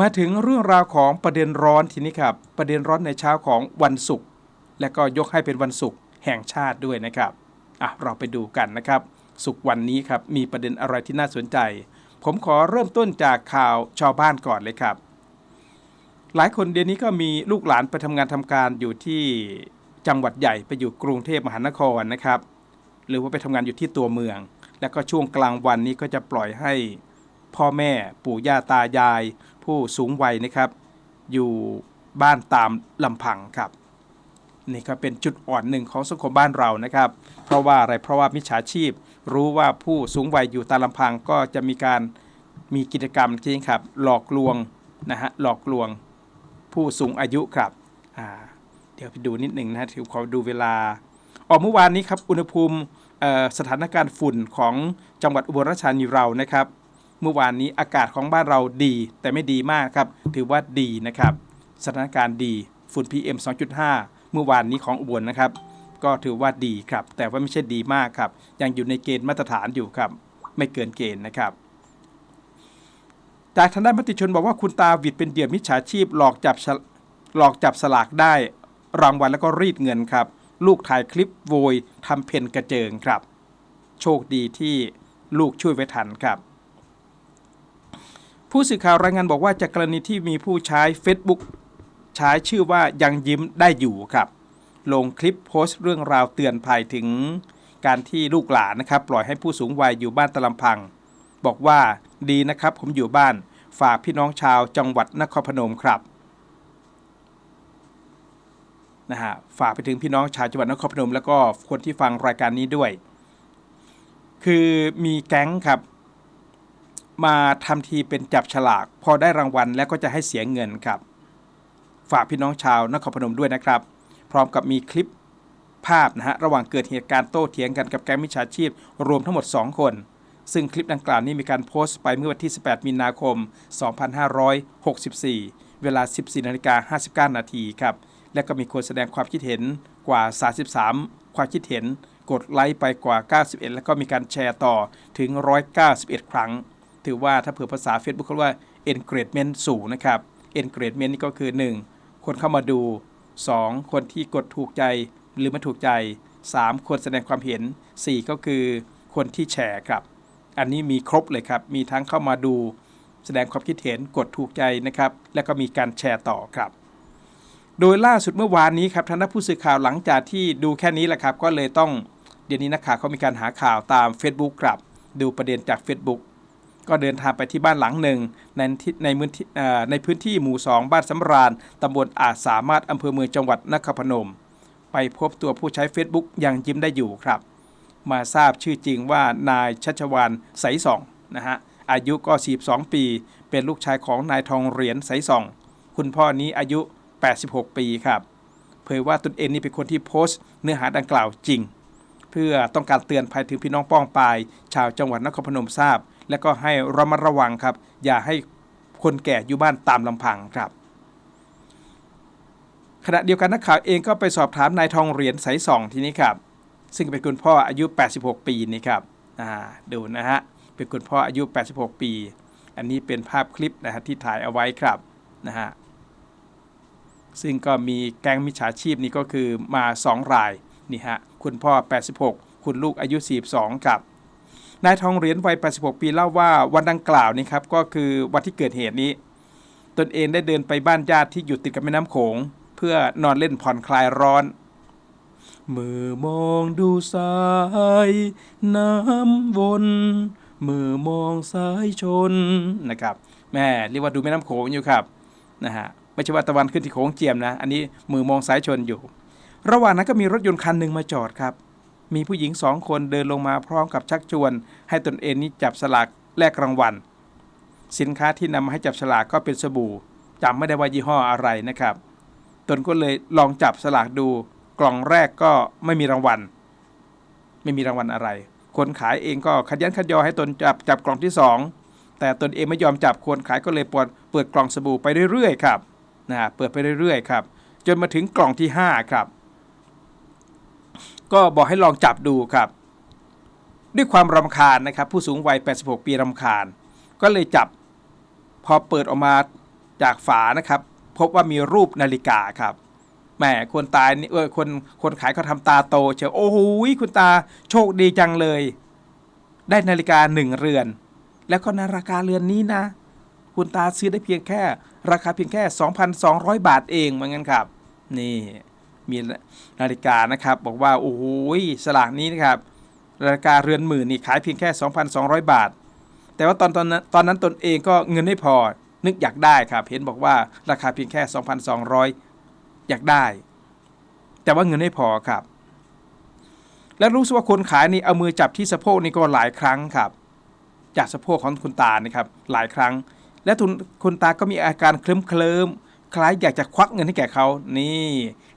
มาถึงเรื่องราวของประเด็นร้อนทีนี้ครับ ประเด็นร้อนในเช้าของวันศุกร์และก็ยกให้เป็นวันศุกร์แห่งชาติด้วยนะครับอะเราไปดูกันนะครับศุกร์วันนี้ครับมีประเด็นอะไรที่น่าสนใจ ผมขอเริ่มต้นจากข่าวชาวบ้านก่อนเลยครับ หลายคนเดี๋ยวนี้ก็มีลูกหลานไปทำงานทำการอยู่ที่จังหวัดใหญ่ไปอยู่กรุงเทพมหานครนะครับ หรือว่าไปทำงานอยู่ที่ตัวเมือง แล้วก็ช่วงกลางวันนี้ก็จะปล่อยให้พ่อแม่ปู่ย่าตายาย ผู้สูงวัยนะครับ อยู่บ้านตามลำพังครับนี่ก็เป็นจุดอ่อนหนึ่งของสังคมบ้านเรานะครับ เพราะว่าอะไรเพราะว่ามิจฉาชีพ รู้ว่าผู้สูงวัยอยู่ตามลำพังก็จะมีการมีกิจกรรมจริงครับ หลอกลวงนะฮะหลอกลวงผู้สูงอายุครับอ่าเดี๋ยวไปดูนิดหนึ่งนะฮะถือขอดูเวลาออกเมื่อวานนี้ครับอุณหภูมิสถานการณ์ฝุ่นของจังหวัดอุบลราชธานีเรานะครับ เมื่อวานนี้อากาศของบ้านเราดี แต่ไม่ดีมากครับ ถือว่าดีนะครับ สถานการณ์ดีฝุ่น PM 2.5 เมื่อวานนี้ของอุบลนนะครับ ก็ถือว่าดีครับ แต่ว่าไม่ใช่ดีมากครับ ยังอยู่ในเกณฑ์มาตรฐานอยู่ครับ ไม่เกินเกณฑ์นะครับ จากทางด้านมติชนบอกว่าคุณตาวิดเป็นเหยื่อมิจฉาชีพหลอกจับหลอกจับสลากได้ รางวัลแล้วก็รีดเงินครับ ลูกถ่ายคลิปโวยทำเพนกระเจิงครับ โชคดีที่ลูกช่วยไว้ทันครับ ผู้สื่อข่าวรายงานบอกว่าจากกรณีที่มีผู้ใช้ Facebook ใช้ชื่อว่ายังยิ้มได้อยู่ครับ ลงคลิปโพสต์เรื่องราวเตือนภัยถึงการที่ลูกหลานนะครับ ปล่อยให้ผู้สูงวัยอยู่บ้านตะลำพัง บอกว่าดีนะครับผมอยู่บ้าน ฝากพี่น้องชาวจังหวัดนครพนมครับนะฮะฝากไปถึงพี่น้องชาวจังหวัดนครพนม แล้วก็คนที่ฟังรายการนี้ด้วย คือมีแก๊งครับ มาทำทีเป็นจับฉลาก พอได้รางวัลแล้วก็จะให้เสียเงินครับ ฝากพี่น้องชาวนครพนมด้วยนะครับ พร้อมกับมีคลิปภาพนะฮะระหว่างเกิดเหตุการณ์โต้เถียงกันกับแก๊งมิจฉาชีพ รวมทั้งหมด 2 คน ซึ่งคลิปดังกล่าวนี้มีการโพสต์ไปเมื่อวันที่ 18 มีนาคม 2564 เวลา 14นาฬิกา59 นาทีครับ และก็มีคนแสดงความคิดเห็นกว่า 33 ความคิดเห็น กดไลค์ไปกว่า 91 แล้วก็มีการแชร์ต่อถึง 191 ครั้ง ถือว่าถ้าเผื่อภาษา Facebook เขาเรียกว่า engagement สูงนะครับ engagement นี่ก็คือ 1 คนเข้ามาดู 2 คนที่กดถูกใจหรือไม่ถูกใจ 3 คนแสดงความเห็น 4 ก็คือคนที่แชร์ครับ อันนี้มีครบเลยครับ มีทั้งเข้ามาดู แสดงความคิดเห็นกดถูกใจนะครับ และก็มีการแชร์ต่อครับ โดยล่าสุดเมื่อวานนี้ครับทางด้านผู้สื่อข่าวหลังจากที่ดูแค่นี้แหละครับ ก็เลยต้องเดี๋ยวนี้นักข่าวเขามีการหาข่าวตาม Facebook ครับ ดูประเด็นจาก Facebook ก็เดินทางไปที่บ้านหลังหนึ่งในในพื้นที่เอ่อในพื้นที่หมู่ 2 บ้านสำราญตำบลอาจสามารถอำเภอเมืองจังหวัดนครพนม ไปพบตัวผู้ใช้ Facebook ยังยิ้มได้อยู่ครับ มาทราบชื่อจริงว่านายชัชวานใสส่องนะฮะอายุก็ 42 ปี เป็นลูกชายของนายทองเหรียญใสส่อง คุณพ่อนี้อายุ 86 ปีครับเผยว่าตนเองนี่เป็นคนที่โพสต์เนื้อหาดังกล่าวจริง เพื่อต้องการเตือนภัยถึงพี่น้องป้องปายชาวจังหวัดนครพนมทราบ และก็ให้ระมัดระวังครับ อย่าให้คนแก่อยู่บ้านตามลำพังครับขณะเดียวกันนักข่าวเองก็ไปสอบถามนายทองเหรียญใสส่องทีนี้ครับ ซึ่งเป็นคุณพ่ออายุ 86 ปีนี่ครับอ่าดูนะฮะเป็นคุณพ่ออายุ 86 ปี อันนี้เป็นภาพคลิปนะฮะที่ถ่ายเอาไว้ครับนะฮะซึ่งก็มีแก๊งมิจฉาชีพนี่ก็คือมา 2 รายนี่ฮะคุณพ่อ 86 คุณลูกอายุ 42 ครับ นายทองเหรียญวัย 86 ปีเล่าว่าวันดังกล่าวนี่ครับก็คือวันที่เกิดเหตุนี้ ตนเองได้เดินไปบ้านญาติที่อยู่ติดกับแม่น้ำโขง เพื่อนอนเล่นผ่อนคลายร้อนมือมองดูสายน้ำวนมือมองสายชนนะครับแม่เรียกว่าดูแม่น้ำโขงอยู่ครับนะฮะไม่ใช่ว่าตะวันขึ้นที่โขงเจียมนะ อันนี้มือมองสายชนอยู่ ระหว่างนั้นก็มีรถยนต์คันหนึ่งมาจอดครับ มีผู้หญิงสองคนเดินลงมาพร้อมกับชักชวน ให้ตนเองนี้จับสลากแลกรางวัล สินค้าที่นำมาให้จับสลากก็เป็นสบู่จำไม่ได้ว่ายี่ห้ออะไรนะครับ ตนก็เลยลองจับสลากดู กล่องแรกก็ไม่มีรางวัล ไม่มีรางวัลอะไร คนขายเองก็ขยันขยอให้ตนจับจับกล่องที่สองแต่ตนเองไม่ยอมจับคนขายก็เลยเปิดเปิดกล่องสบู่ไปเรื่อยๆครับนะเปิดไปเรื่อยๆครับจนมาถึงกล่องที่ห้าครับ ก็บอกให้ลองจับดูครับ ด้วยความรำคาญนะครับ ผู้สูงวัย 86 ปีรำคาญ ก็เลยจับ พอเปิดออกมาจากฝานะครับ พบว่ามีรูปนาฬิกาครับแหมคนตายนี่เออคนคนขายเขาทำตาโตเชียวโอ้โหคุณตาโชคดีจังเลย ได้นาฬิกาหนึ่งเรือน แล้วก็นาราคาเรือนนี้นะ คุณตาซื้อได้เพียงแค่ ราคาเพียงแค่ 2,200 บาทเองเหมือนกันครับ นี่ มีนาฬิกานะครับ บอกว่า โอ้โหสลากนี้นะครับราคาเรือนหมื่นนี่ขายเพียงแค่ 2,200 บาท แต่ว่าตอนตอนนั้นตอนนั้นตนเองก็เงินไม่พอนึกอยากได้ครับ เห็นบอกว่าราคาเพียงแค่ 2,200 อยากได้ แต่ว่าเงินไม่พอครับ และรู้สึกว่าคนขายนี่เอามือจับที่สะโพกนี่ก็หลายครั้งครับ จากสะโพกของคุณตานี่ครับหลายครั้ง และทุนคุณตาก็มีอาการเคลิ้มเคลิม คล้ายอยากจะควักเงินให้แก่เขานี่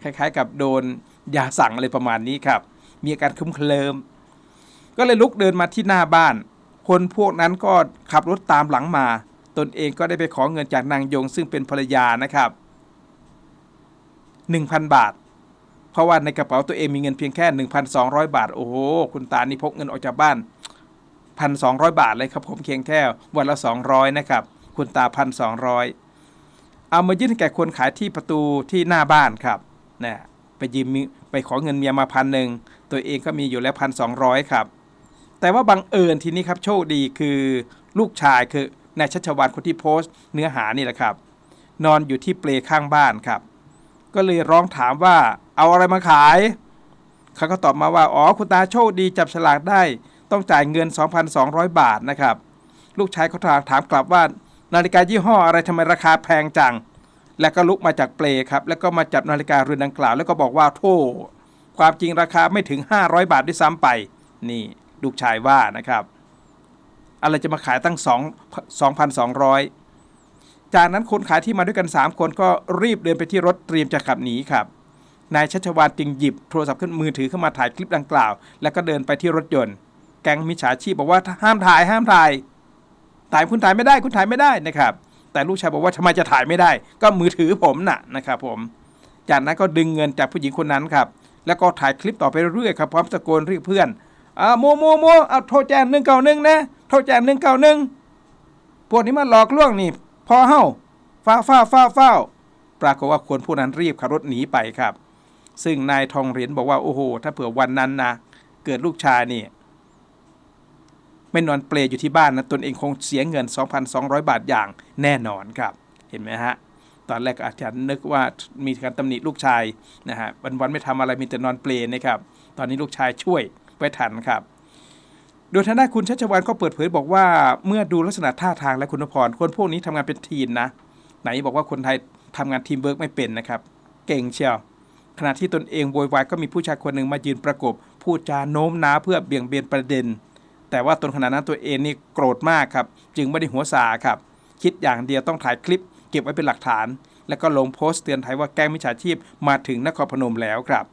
คล้าย ๆ กับโดนยาสั่งอะไรประมาณนี้ครับ มีอาการคลิ้มเคลิมก็เลยลุกเดินมาที่หน้าบ้าน คนพวกนั้นก็ขับรถตามหลังมา ตนเองก็ได้ไปขอเงินจากนางยงซึ่งเป็นภรรยานะครับ 1,000 บาท เพราะว่าในกระเป๋าตัวเองมีเงินเพียงแค่ 1,200 บาท โอ้โห คุณตานี่พกเงินออกจากบ้าน 1,200 บาทเลยครับผมเพียงแค่วันละ 200 นะครับ คุณตา 1,200 เอามายื่นแก่คนขายที่ประตูที่หน้าบ้านครับนะไปยืมไปขอเงินเมียมาพันหนึ่งตัวเองก็มีอยู่แล้ว1,200ครับ แต่ว่าบังเอิญทีนี้ครับโชคดีคือลูกชายคือนายชัชวานคนที่โพสต์เนื้อหานี่แหละครับ นอนอยู่ที่เปลข้างบ้านครับ ก็เลยร้องถามว่าเอาอะไรมาขายเขาก็ตอบมาว่าอ๋อคุณตาโชคดีจับฉลากได้ ต้องจ่ายเงิน 2,200 บาทนะครับ ลูกชายเขาถามกลับว่า นาฬิกายี่ห้ออะไรทำไมราคาแพงจัง แล้วก็ลุกมาจากเปลครับ แล้วก็มาจับนาฬิกาเรือนดังกล่าว แล้วก็บอกว่าโธ่ความจริงราคาไม่ถึง 500 บาทด้วยซ้ำไป นี่ลูกชายว่านะครับ อะไรจะมาขายตั้ง 2 2,200 จากนั้นคนขายที่มาด้วยกัน 3 คนก็รีบเดินไปที่รถเตรียมจะขับหนีครับนายชัชวานจึงหยิบโทรศัพท์ขึ้นมือถือขึ้นมาถ่ายคลิปดังกล่าว แล้วก็เดินไปที่รถยนต์ แก๊งมิจฉาชีพบอกว่าห้ามถ่ายห้ามถ่าย ถ่ายคุณถ่ายไม่ได้คุณถ่ายไม่ได้นะครับ แต่ลูกชายบอกว่าทำไมจะถ่ายไม่ได้ ก็มือถือผมน่ะนะครับผม จากนั้นก็ดึงเงินจากผู้หญิงคนนั้นครับ แล้วก็ถ่ายคลิปต่อไปเรื่อยครับพร้อมตะโกนเรียกเพื่อนอ่าโมโมโมเอาโทรแจ้งหนึ่งเก้าหนึ่งนะโทรแจ้งหนึ่งเก้าหนึ่งพวกนี้มาหลอกลวงนี่ พอเฮ้าฟ้าฟ้าฟ้าฟ้าปรากฏว่าคนผู้นั้นรีบขับรถหนีไปครับ ซึ่งนายทองเหรียญบอกว่าโอ้โห ถ้าเผื่อวันนั้นนะเกิดลูกชายนี่ ไม่นอนเปลอยู่ที่บ้านนะตนเองคงเสียเงิน 2,200 บาทอย่างแน่นอนครับเห็นไหมฮะตอนแรกอาจารย์นึกว่ามีการตำหนิลูกชายนะฮะวันวันไม่ทำอะไรมีแต่นอนเปลนะครับตอนนี้ลูกชายช่วยไว้ทันครับ โดยทางด้านคุณชัชวานก็เปิดเผยบอกว่าเมื่อดูลักษณะท่าทางและคุณพรคนพวกนี้ทำงานเป็นทีมนะ ไหนบอกว่าคนไทยทำงานทีมเวิร์กไม่เป็นนะครับ เก่งเชียวขณะที่ตนเองโวยวายก็มีผู้ชายคนหนึ่งมายืนประกบพูดจาโน้มน้าวเพื่อเบี่ยงเบนประเด็น แต่ว่าตนขณะนั้นตัวเองนี่โกรธมากครับ จึงไม่ได้หัวสาครับ คิดอย่างเดียวต้องถ่ายคลิป เก็บไว้เป็นหลักฐาน แล้วก็ลงโพสต์เตือนภัยว่าแก๊งมิจฉาชีพมาถึงนครพนมแล้วครับ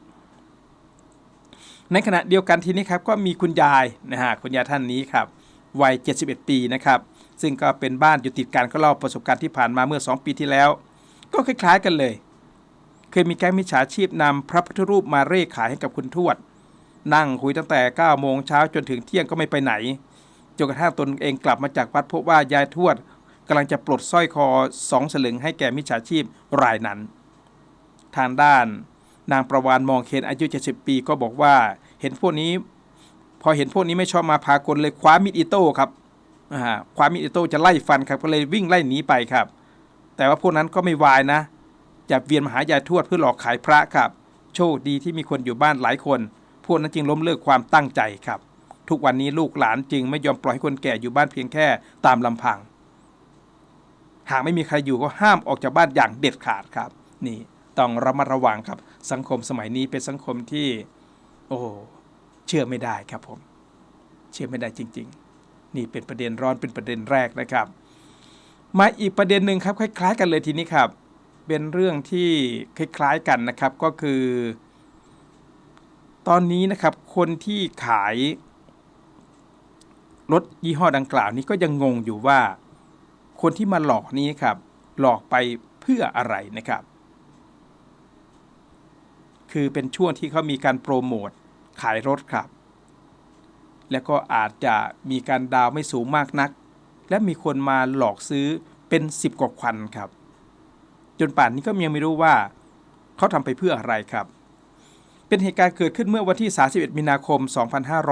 ในขณะเดียวกันทีนี้ครับก็มีคุณยายนะฮะคุณยายท่านนี้ครับวัย 71 ปีนะครับ ซึ่งก็เป็นบ้านอยู่ติดกันก็เล่าประสบการณ์ที่ผ่านมาเมื่อ 2 ปีที่แล้ว ก็คล้ายๆกันเลย เคยมีแก๊งมิจฉาชีพนำพระพุทธรูปมาเร่ขายให้กับคุณทวด นั่งคุยตั้งแต่9โมงเช้าจนถึงเที่ยงก็ไม่ไปไหนจนกระทั่งตนเองกลับมาจากวัดพบว่ายายทวดกำลังจะปลดสร้อยคอสองสลึงให้แก่มิจฉาชีพรายนั้น ทางด้านนางประวานมองเคนอายุ 70 ปีก็บอกว่าเห็นพวกนี้พอเห็นพวกนี้ไม่ชอบมาพากลเลยคว้ามีดอิโต้ครับคว้ามีดอิโต้จะไล่ฟันครับก็เลยวิ่งไล่หนีไปครับ แต่ว่าพวกนั้นก็ไม่วายนะจับเวียนมาหายายทวดเพื่อหลอกขายพระครับ โชคดีที่มีคนอยู่บ้านหลายคน วกนั้นจึงล้มเลิกความตั้งใจครับ ทุกวันนี้ลูกหลานจึงไม่ยอมปล่อยให้คนแก่อยู่บ้านเพียงแค่ตามลำพัง หากไม่มีใครอยู่ก็ห้ามออกจากบ้านอย่างเด็ดขาดครับ นี่ต้องระมัดระวังครับ สังคมสมัยนี้เป็นสังคมที่ โอ้เชื่อไม่ได้ครับผม เชื่อไม่ได้จริง ๆ นี่เป็นประเด็นร้อนเป็นประเด็นแรกนะครับ มาอีกประเด็นหนึ่งครับคล้าย ๆ กันเลยทีนี้ครับ เป็นเรื่องที่คล้ายๆกันนะครับก็คือ ตอนนี้นะครับคนที่ขายรถยี่ห้อดังกล่าวนี้ก็ยังงงอยู่ว่า คนที่มาหลอกนี้ครับ หลอกไปเพื่ออะไรนะครับ คือเป็นช่วงที่เขามีการโปรโมทขายรถครับ แล้วก็อาจจะมีการดาวไม่สูงมากนัก และมีคนมาหลอกซื้อเป็น 10 กว่าคันครับ จนป่านนี้ก็ยังไม่รู้ว่าเขาทำไปเพื่ออะไรครับ เป็นเหตุการณ์เกิดขึ้นเมื่อวันที่ 31 มีนาคม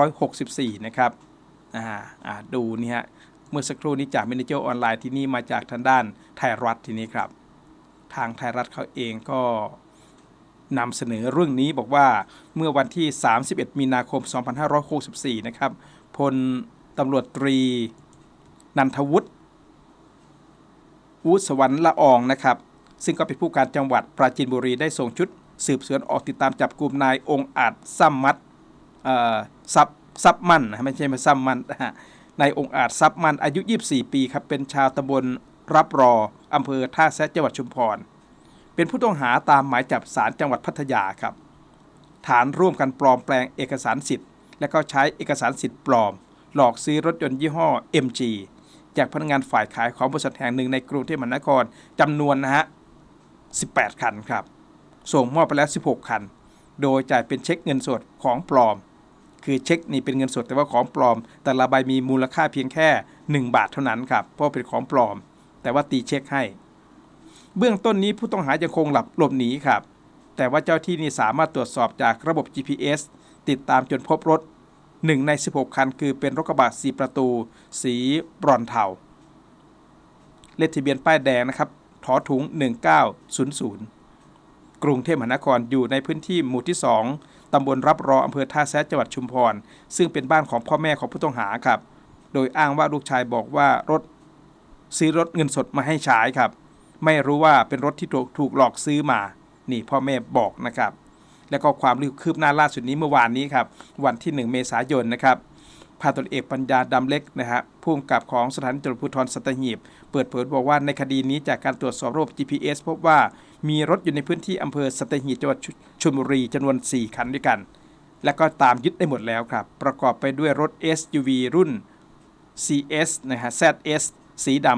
2564 นะครับอ่าอ่าดูนี่ฮะเมื่อสักครู่นี้จาก Manager ออนไลน์ที่นี่มาจากทางด้านไทยรัฐทีนี้ครับ ทางไทยรัฐเขาเองก็นำเสนอเรื่องนี้บอกว่าเมื่อวันที่ 31 มีนาคม 2564 นะครับพลตำรวจตรีนันทวุฒิวุฒิสวรรค์ละอองนะครับ ซึ่งก็เป็นผู้การจังหวัดปราจีนบุรีได้ส่งชุด สืบสวนออกติดตามจับกลุ่มนายองค์อาจซ้ำมัดซับซับมันนะไม่ใช่มาซ้ำมันนะฮะนายองค์อาจซับมันอายุ 24 ปีครับเป็นชาวตำบลรับรออำเภอท่าแซะจังหวัดชุมพร เป็นผู้ต้องหาตามหมายจับศาลจังหวัดพัทยาครับ ฐานร่วมกันปลอมแปลงเอกสารสิทธิ์ และก็ใช้เอกสารสิทธิ์ปลอม หลอกซื้อรถยนต์ยี่ห้อ MG จากพนักงานฝ่ายขายของบริษัทแห่งหนึ่งในกรุงเทพมหานครจำนวนนะฮะ 18 คันครับ ส่งมอบไปแล้ว 16 คัน โดยจ่ายเป็นเช็คเงินสดของปลอม คือเช็คนี่เป็นเงินสดแต่ว่าของปลอม แต่ละใบมีมูลค่าเพียงแค่ 1 บาทเท่านั้นครับ เพราะเป็นของปลอม แต่ว่าตีเช็คให้ เบื้องต้นนี้ผู้ต้องหายังคงหลับหลบหนีครับ แต่ว่าเจ้าที่นี่สามารถตรวจสอบจากระบบ GPS ติดตามจนพบรถ 1 ใน 16 คัน คือเป็นรถกระบะ4ประตู สีบรอนเทาเลขทะเบียนป้ายแดงนะครับถอถุง 1900 กรุงเทพมหานครอยู่ในพื้นที่หมู่ที่ 2 ตำบลรับรออำเภอท่าแซะจังหวัดชุมพร ซึ่งเป็นบ้านของพ่อแม่ของผู้ต้องหาครับ โดยอ้างว่าลูกชายบอกว่ารถซื้อรถเงินสดมาให้ใช้ครับ ไม่รู้ว่าเป็นรถที่ถูกถกหลอกซื้อมา นี่พ่อแม่บอกนะครับ แล้วก็ความคืบหน้าล่าสุดนี้เมื่อวานนี้ครับ วันที่ 1 เมษายนนะครับ พาตนเอกปัญญาดำเล็กนะฮะผู้กำกับของสถานีตำรวจภูธรสัตหีบ เปิดเผยบอกว่าในคดีนี้จากการตรวจสอบระบบ GPS พบว่ามีรถอยู่ในพื้นที่อำเภอสัตหีบจังหวัดชลบุรีจำนวน 4 คันด้วยกัน และก็ตามยึดได้หมดแล้วครับ ประกอบไปด้วยรถ SUV รุ่น CS นะฮะ ZS สีด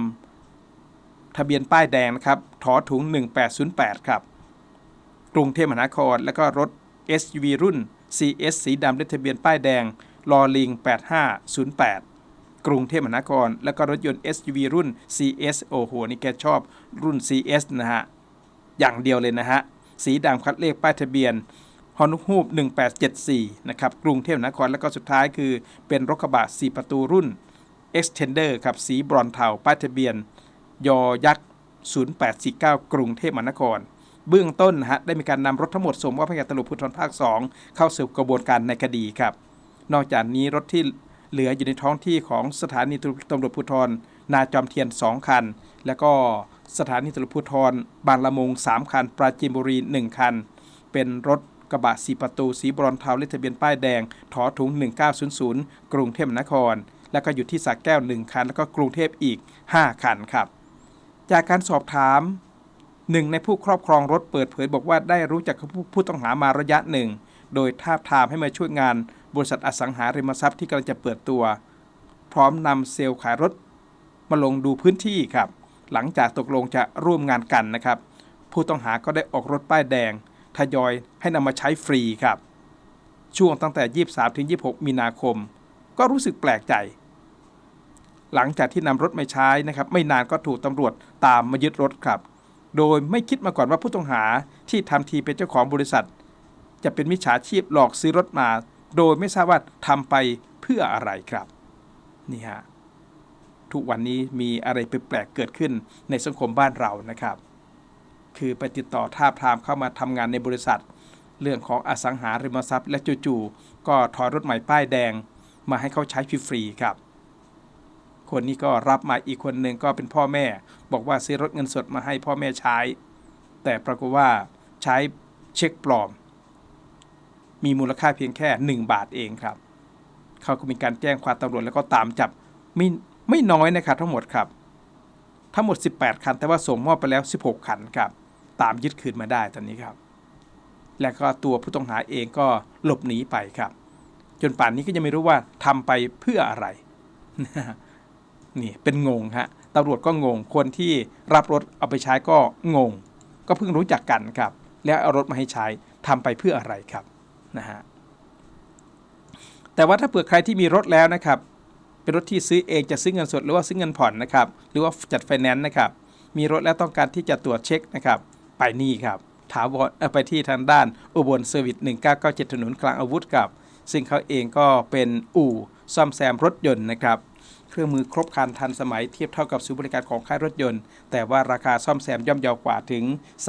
ำทะเบียนป้ายแดงนะครับถอถุง 1808 ครับ กรุงเทพมหานคร และก็รถ SUV รุ่น CS สีดำเลขทะเบียนป้ายแดง ลอลิง 8508 กรุงเทพมหานคร และก็รถยนต์ SUV รุ่น CS โอ้โห นี่แกชอบรุ่น CS นะฮะ อย่างเดียวเลยนะฮะ สีดำคัดเลขป้ายทะเบียนฮอนุฮูบ1874 นะครับ กรุงเทพมหานคร แล้วก็สุดท้ายคือเป็นรถกระบะ 4 ประตูรุ่น Extender ครับ สีบรอนเทา ป้ายทะเบียน ยอยักษ์ 0849 กรุงเทพมหานคร เบื้องต้นนะฮะ ได้มีการนำรถทั้งหมดส่งมอบให้กับตำรวจภูธรภาค 2 เข้าสู่กระบวนการในคดีครับ นอกจากนี้รถที่เหลืออยู่ในท้องที่ของสถานีตำรวจภูธรนาจอมเทียน 2 คัน แล้วก็สถานีตำรวจภูธรบางละมุง 3 คัน ปราจีนบุรี 1 คัน เป็นรถกระบะสีประตูสีบรอนเทาเลขทะเบียนป้ายแดงถอถุง 1900 กรุงเทพมหานคร แล้วก็อยู่ที่สักแก้ว 1 คัน แล้วก็กรุงเทพอีก 5 คันครับ จากการสอบถามหนึ่งในผู้ครอบครองรถเปิดเผยบอกว่าได้รู้จักกับผู้ผู้ต้องหามาระยะหนึ่ง โดยทาบทามให้มาช่วยงาน บริษัทอสังหาริมทรัพย์ที่กำลังจะเปิดตัว พร้อมนำเซลล์ขายรถมาลงดูพื้นที่ครับ หลังจากตกลงจะร่วมงานกันนะครับ ผู้ต้องหาก็ได้ออกรถป้ายแดง ทยอยให้นำมาใช้ฟรีครับ ช่วงตั้งแต่ 23ถึง26 มีนาคม ก็รู้สึกแปลกใจ หลังจากที่นำรถมาใช้นะครับ ไม่นานก็ถูกตำรวจตามมายึดรถครับ โดยไม่คิดมาก่อนว่าผู้ต้องหาที่ทำทีเป็นเจ้าของบริษัท จะเป็นมิจฉาชีพหลอกซื้อรถมา โดยไม่ทราบว่าทำไปเพื่ออะไรครับนี่ฮะทุกวันนี้มีอะไรแปลกๆเกิดขึ้นในสังคมบ้านเรานะครับ คือไปติดต่อท่าบทามเข้ามาทำงานในบริษัท เรื่องของอสังหาริมทรัพย์และจู่ๆก็ถอยรถใหม่ป้ายแดง มาให้เขาใช้ฟรีๆครับ คนนี้ก็รับมาอีกคนหนึ่งก็เป็นพ่อแม่ บอกว่าซื้อรถเงินสดมาให้พ่อแม่ใช้ แต่ปรากฏว่าใช้เช็คปลอม มีมูลค่าเพียงแค่ 1 บาทเองครับ เขาก็มีการแจ้งความตำรวจแล้วก็ตามจับไม่ไม่น้อยนะครับทั้งหมดครับ ทั้งหมด 18 คัน แต่ว่าส่งมอบไปแล้ว 16 คันครับ ตามยึดคืนมาได้ตอนนี้ครับ และก็ตัวผู้ต้องหาเองก็หลบหนีไปครับ จนป่านนี้ก็ยังไม่รู้ว่าทำไปเพื่ออะไร นี่เป็นงงฮะตำรวจก็งง คนที่รับรถเอาไปใช้ก็งง ก็เพิ่งรู้จักกันครับ แล้วเอารถมาให้ใช้ทำไปเพื่ออะไรครับ นะฮะแต่ว่าถ้าเผื่อใครที่มีรถแล้วนะครับ เป็นรถที่ซื้อเองจะซื้อเงินสดหรือว่าซื้อเงินผ่อนนะครับ หรือว่าจัดไฟแนนซ์นะครับ มีรถและต้องการที่จะตรวจเช็คนะครับ ไปนี่ครับถาวรไปที่ทางด้านอุบลเซอร์วิส1997 ถนนกลางอาวุธกับ ซึ่งเขาเองก็เป็นอู่ซ่อมแซมรถยนต์นะครับ เครื่องมือครบครันทันสมัยเทียบเท่ากับศูนย์บริการของค่ายรถยนต์ แต่ว่าราคาซ่อมแซมย่อมเยาวกว่าถึง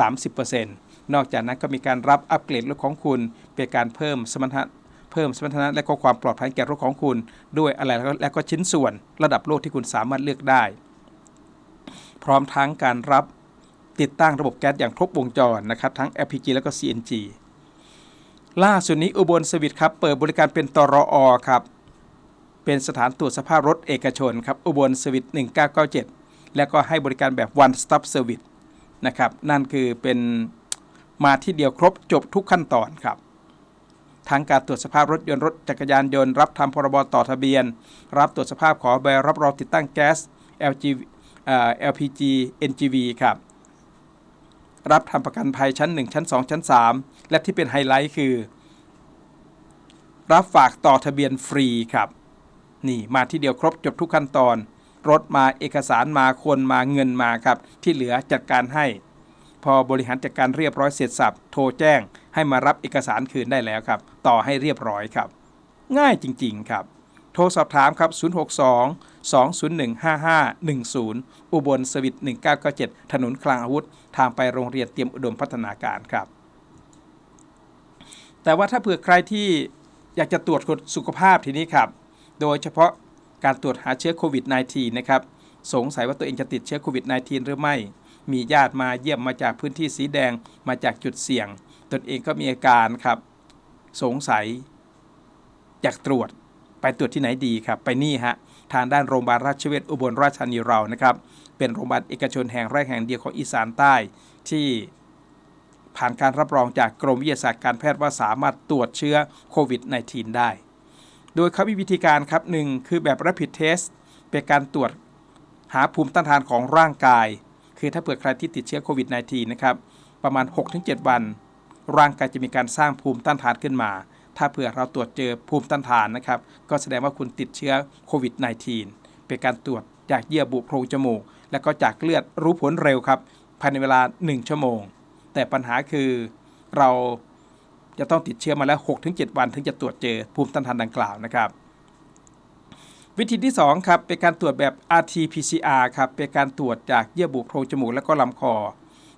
30% นอกจากนั้นก็มีการรับอัปเกรดรถของคุณ เป็นการเพิ่มสมรรถนะเพิ่มสมรรถนะและก็ความปลอดภัยแก่รถของคุณ ด้วยอะไรแล้วก็และก็ชิ้นส่วนระดับโลกที่คุณสามารถเลือกได้ พร้อมทั้งการรับติดตั้งระบบแก๊สอย่างครบวงจรนะครับทั้ง LPG แล้วก็ CNG ล่าสุดนี้อุบลสวิตครับเปิดบริการเป็นตรอครับเป็นสถานตรวจสภาพรถเอกชนครับอุบลสวิต1997 แล้วก็ให้บริการแบบ one stop service นะครับนั่นคือเป็น มาที่เดียวครบจบทุกขั้นตอนครับทั้งการตรวจสภาพรถยนต์รถจักรยานยนต์รับทำพรบต่อทะเบียน รับตรวจสภาพขอใบรับรองติดตั้งแก๊ส LG LPG NGV ครับ รับทำประกันภัยชั้น 1 ชั้น 2 ชั้น 3 และที่เป็นไฮไลท์คือ รับฝากต่อทะเบียนฟรีครับ นี่มาที่เดียวครบจบทุกขั้นตอน รถมาเอกสารมาคนมาเงินมาครับ ที่เหลือจัดการให้ พอบริหารจัดการเรียบร้อยเสร็จสับโทรแจ้งให้มารับเอกสารคืนได้แล้วครับ ต่อให้เรียบร้อยครับ ง่ายจริงๆครับ โทรสอบถามครับ 062 201 5510 อุบลสวิต1997 ถนนคลางอาวุธ ทางไปโรงเรียนเตรียมอุดมพัฒนาการครับ แต่ว่าถ้าเผื่อใครที่อยากจะตรวจสุขภาพทีนี้ครับ โดยเฉพาะการตรวจหาเชื้อโควิด -19 นะครับ สงสัยว่าตัวเองจะติดเชื้อโควิด -19 หรือไม่ มีญาติมาเยี่ยมมาจากพื้นที่สีแดงมาจากจุดเสี่ยง ตนเองก็มีอาการครับ สงสัยอยากตรวจไปตรวจที่ไหนดีครับ ไปนี่ฮะทางด้านโรงพยาบาลราชเวชอุบลราชธานีเรานะครับ เป็นโรงพยาบาลเอกชนแห่งแรกแห่งเดียวของอีสานใต้ที่ผ่านการรับรองจากกรมวิทยาศาสตร์การแพทย์ว่าสามารถตรวจเชื้อโควิด -19 ได้ โดยเขามีวิธีการครับหนึ่งคือแบบ rapid test เป็นการตรวจหาภูมิต้านทานของร่างกาย คือถ้าเผื่อใครที่ติดเชื้อโควิด -19 นะครับประมาณ 6-7 วัน ร่างกายจะมีการสร้างภูมิต้านทานขึ้นมา ถ้าเผื่อเราตรวจเจอภูมิต้านทานนะครับก็แสดงว่าคุณติดเชื้อโควิด -19 เป็นการตรวจจากเยื่อบุโพรงจมูก และก็จากเลือดรู้ผลเร็วครับ ภายในเวลา 1 ชั่วโมง แต่ปัญหาคือเราจะต้องติดเชื้อมาแล้ว 6-7 วันถึงจะตรวจเจอภูมิต้านทานดังกล่าวนะครับ วิธีที่2ครับเป็นการตรวจแบบ RT-PCR ครับเป็นการตรวจจากเยื่อบุโพรงจมูกและก็ลำคอ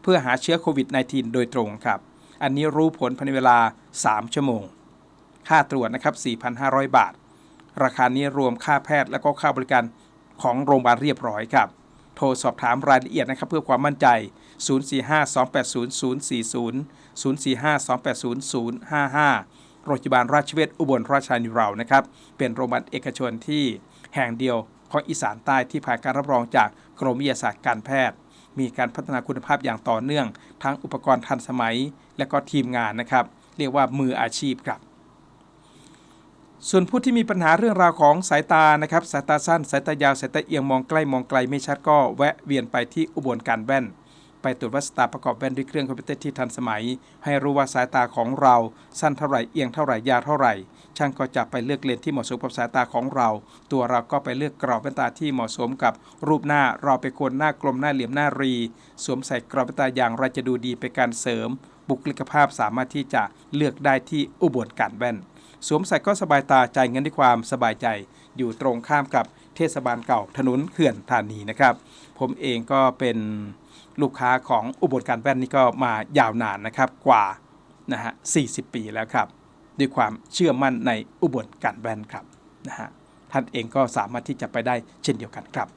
เพื่อหาเชื้อโควิด -19 โดยตรงครับ อันนี้รู้ผลภายในเวลา 3 ชั่วโมง ค่าตรวจนะครับ 4,500 บาท ราคานี้รวมค่าแพทย์และก็ค่าบริการของโรงพยาบาลเรียบร้อยครับ โทรสอบถามรายละเอียดนะครับเพื่อความมั่นใจ 045-280-040 045-280-055 โรงพยาบาลราชเวชอุบลราชธานีเรานะครับ เป็นโรงพยาบาลเอกชนที่แห่งเดียวของอีสานใต้ที่ผ่านการรับรองจากกรมวิทยาศาสตร์การแพทย์ มีการพัฒนาคุณภาพอย่างต่อเนื่อง ทั้งอุปกรณ์ทันสมัย และก็ทีมงานนะครับ เรียกว่ามืออาชีพครับ ส่วนผู้ที่มีปัญหาเรื่องราวของสายตานะครับ สายตาสั้น สายตายาว สายตาเอียงมองใกล้มองไกลไม่ชัดก็แวะเวียนไปที่อุบลการแว่น ไปตรวจวัดสตาประกอบแว่นด้วยเครื่องคอมพิวเตอร์ที่ทันสมัย ให้รู้ว่าสายตาของเรา สั้นเท่าไหร่เอียงเท่าไหร่ยาวเท่าไหร่ ช่างก็จะไปเลือกเลนที่เหมาะสมกับสายตาของเรา ตัวเราก็ไปเลือกกรอบแว่นตาที่เหมาะสมกับรูปหน้าเราไปโคนหน้ากลมหน้าเหลี่ยมหน้ารี สวมใส่กรอบแว่นตาอย่างไรจะดูดีเป็นการเสริม บุคลิกภาพสามารถที่จะเลือกได้ที่อุบลการแว่น สวมใส่ก็สบายตาจ่ายเงินด้วยความสบายใจ อยู่ตรงข้ามกับเทศบาลเก่าถนนเขื่อนธานีนะครับ ผมเองก็เป็น ลูกค้าของอุบลการแว่นนี่ก็มายาวนานนะครับกว่านะฮะ40 ปีแล้วครับ ด้วยความเชื่อมั่นในอุบลการแว่นครับนะฮะท่านเองก็สามารถที่จะไปได้เช่นเดียวกันครับ